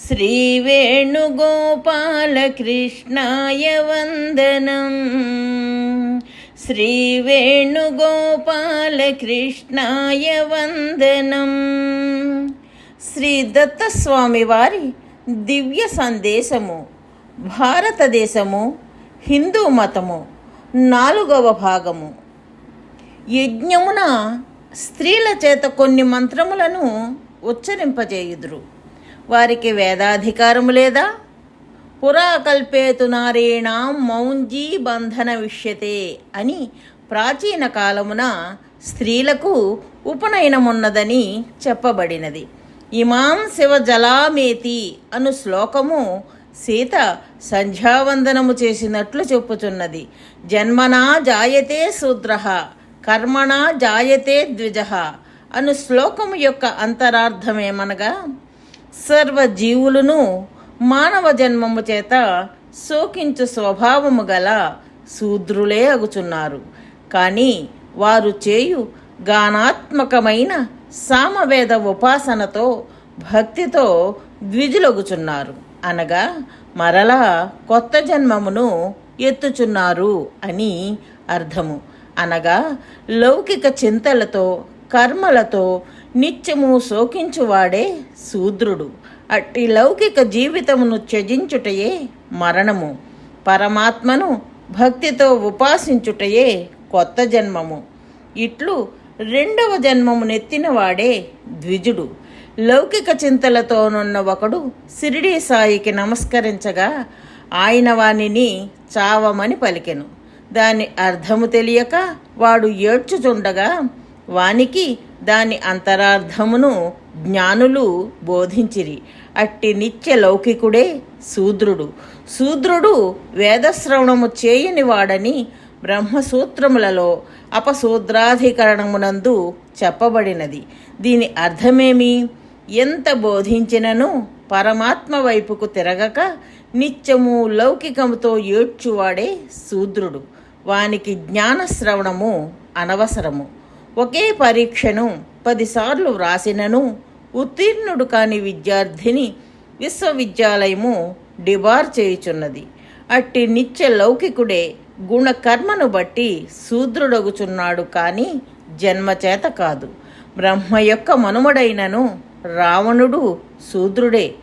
श्रीवेणुगोपालकृष्णाय वन्दनम् శ్రీవేణుగోపాలకృష్ణాయ వందనం శ్రీ దత్తస్వామి వారి దివ్య సందేశము భారతదేశము హిందూ మతము నాలుగవ భాగము యజ్ఞమున స్త్రీల చేత కొన్ని మంత్రములను ఉచ్చరింపజేయుదురు వారికి వేదాధికారము లేదా? పురాకల్పేతు నారీణాం మౌంజీ బంధన విష్యతే అని ప్రాచీన కాలమున స్త్రీలకు ఉపనయనమున్నదని చెప్పబడినది. ఇమాం శివ జలామేతి అను శ్లోకము సీత సంధ్యావందనము చేసినట్లు చెప్పుచున్నది. జన్మనా జాయతే శూద్ర కర్మణా జాయతే ద్విజ అను శ్లోకము యొక్క అంతరార్థమేమనగా? సర్వ జీవులను మానవ జన్మము చేత శోకించు స్వభావము గల శూద్రులే అగుచున్నారు. కానీ వారు చేయు గానాత్మకమైన సామవేద ఉపాసనతో భక్తితో ద్విజులగుచున్నారు. అనగా మరలా కొత్త జన్మమును ఎత్తుచున్నారు అని అర్థము. అనగా లౌకిక చింతలతో కర్మలతో నిత్యము శోకించువాడే శూద్రుడు. అట్టి లౌకిక జీవితమును త్యజించుటయే మరణము. పరమాత్మను భక్తితో ఉపాసించుటయే కొత్త జన్మము. ఇట్లు రెండవ జన్మము నెత్తినవాడే ద్విజుడు. లౌకిక చింతలతోనున్న ఒకడు సిరిడీ సాయికి నమస్కరించగా ఆయన వానిని చావమని పలికెను. దాని అర్థము తెలియక వాడు ఏడ్చుచుండగా వానికి దాని అంతరార్థమును జ్ఞానులు బోధించిరి. అట్టి నిత్య లౌకికుడే శూద్రుడు. శూద్రుడు వేదశ్రవణము చేయని వాడని బ్రహ్మసూత్రములలో అపశూద్రాధికరణమునందు చెప్పబడినది. దీని అర్థమేమి? ఎంత బోధించినను పరమాత్మ వైపుకు తిరగక నిత్యము లౌకికముతో ఏడ్చువాడే శూద్రుడు. వానికి జ్ఞానశ్రవణము అనవసరము. ఒకే పరీక్షను పదిసార్లు వ్రాసినను ఉత్తీర్ణుడు కాని విద్యార్థిని విశ్వవిద్యాలయము డిబార్ చేయుచున్నది. అట్టి నిత్య లౌకికుడే గుణకర్మను బట్టి శూద్రుడగుచున్నాడు కానీ జన్మచేత కాదు. బ్రహ్మ యొక్క మనుమడైనను రావణుడు శూద్రుడే.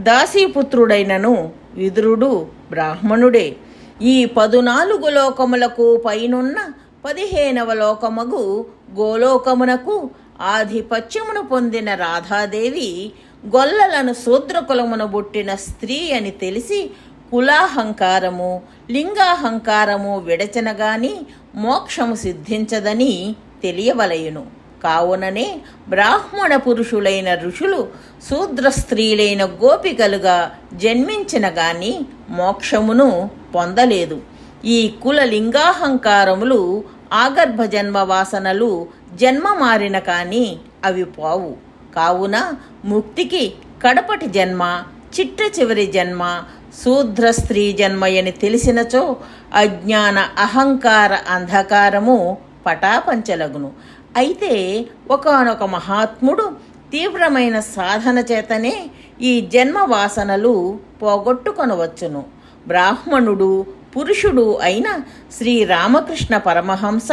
దాసీపుత్రుడైనను విదురుడు బ్రాహ్మణుడే. ఈ పదునాలుగు లోకములకు పైనున్న పదిహేనవ లోకమగు గోలోకమునకు ఆధిపత్యమును పొందిన రాధాదేవి గొల్లలను శూద్రకులమున బుట్టిన స్త్రీ అని తెలిసి కులాహంకారము లింగాహంకారము విడచనగాని మోక్షము సిద్ధించదని తెలియవలయును. కావుననే బ్రాహ్మణ పురుషులైన ఋషులు శూద్ర స్త్రీలైన గోపికలుగా జన్మించిన గాని మోక్షమును పొందలేదు. ఈ కుల లింగాహంకారములు ఆగర్భ జన్మ వాసనలు జన్మ మారిన కానీ అవి పోవు. కావున ముక్తికి కడపటి జన్మ చిట్ట చివరి జన్మ శూద్ర స్త్రీ జన్మయని తెలిసినచో అజ్ఞాన అహంకార అంధకారము పటాపంచలగును. అయితే ఒకనొక మహాత్ముడు తీవ్రమైన సాధన చేతనే ఈ జన్మ వాసనలు పోగొట్టుకొనవచ్చును. బ్రాహ్మణుడు పురుషుడు అయిన శ్రీరామకృష్ణ పరమహంస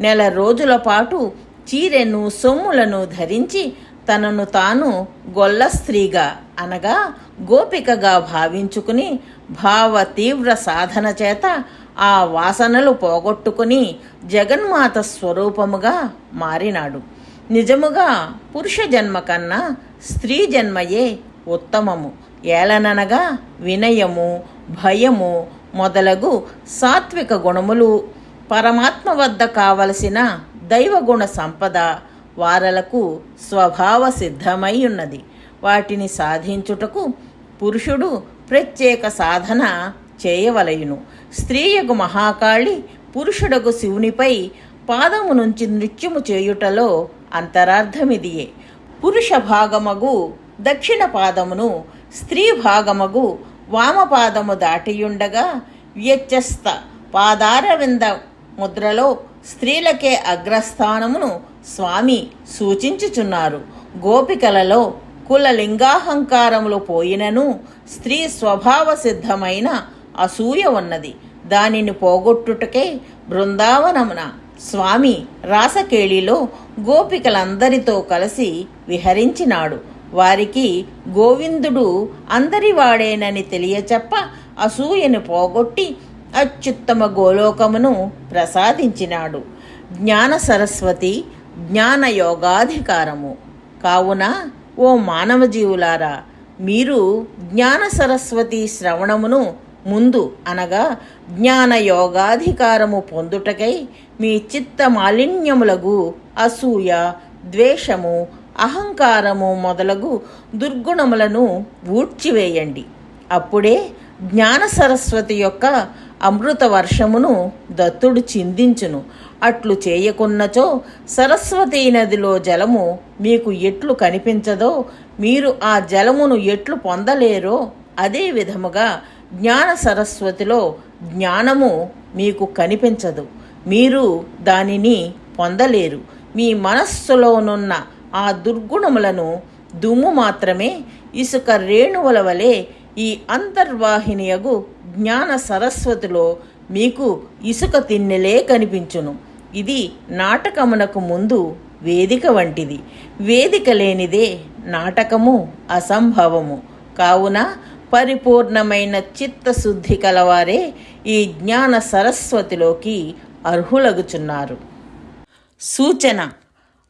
నెల రోజుల పాటు చీరెను సొమ్ములను ధరించి తనను తాను గొల్ల స్త్రీగా అనగా గోపికగా భావించుకుని భావ తీవ్ర సాధన చేత ఆ వాసనలు పోగొట్టుకుని జగన్మాత స్వరూపముగా మారినాడు. నిజముగా పురుష జన్మ కన్నా స్త్రీ జన్మయే ఉత్తమము. ఏలననగా వినయము భయము మొదలగు సాత్విక గుణములు పరమాత్మ వద్ద కావలసిన దైవగుణ సంపద వారలకు స్వభావ సిద్ధమై ఉన్నది వాటిని సాధించుటకు పురుషుడు ప్రత్యేక సాధన చేయవలయును. స్త్రీయకు మహాకాళి పురుషుడకు శివునిపై పాదము నుంచి నృత్యము చేయుటలో అంతరార్థమిదియే. పురుష భాగమగు దక్షిణ పాదమును స్త్రీ భాగమగు వామపాదము దాటియుండగా వ్యత్యస్త పాదారవింద ముద్రలో స్త్రీలకే అగ్రస్థానమును స్వామి సూచించుచున్నారు. గోపికలలో కుల లింగాహంకారములు పోయినను స్త్రీ స్వభావ సిద్ధమైన అసూయ ఉన్నది. దానిని పోగొట్టుటకే బృందావనమున స్వామి రాసకేళిలో గోపికలందరితో కలిసి విహరించినాడు. వారికి గోవిందుడు అందరివాడేనని తెలియచెప్ప అసూయను పోగొట్టి అత్యుత్తమ గోలోకమును ప్రసాదించినాడు. జ్ఞాన సరస్వతి జ్ఞాన యోగాధికారము. కావున ఓ మానవ జీవులారా మీరు జ్ఞాన సరస్వతి శ్రవణమును ముందు అనగా జ్ఞాన యోగాధికారము పొందుటకై మీ చిత్త మాలిన్యములగు అసూయ ద్వేషము అహంకారము మొదలగు దుర్గుణములను ఊడ్చివేయండి. అప్పుడే జ్ఞాన సరస్వతి యొక్క అమృత వర్షమును దత్తుడు చిందించును. అట్లు చేయకున్నచో సరస్వతీ నదిలో జలము మీకు ఎట్లు కనిపించదో మీరు ఆ జలమును ఎట్లు పొందలేరో అదే విధముగా జ్ఞాన సరస్వతిలో జ్ఞానము మీకు కనిపించదు. మీరు దానిని పొందలేరు. మీ మనస్సులోనున్న ఆ దుర్గుణములను దుమ్ము మాత్రమే ఇసుక రేణువుల వలె ఈ అంతర్వాహినియగు జ్ఞాన సరస్వతిలో మీకు ఇసుక తిన్నెలే కనిపించును. ఇది నాటకమునకు ముందు వేదిక వంటిది. వేదిక లేనిదే నాటకము అసంభవము. కావున పరిపూర్ణమైన చిత్తశుద్ధి కలవారే ఈ జ్ఞాన సరస్వతిలోకి అర్హులగుచున్నారు. సూచన.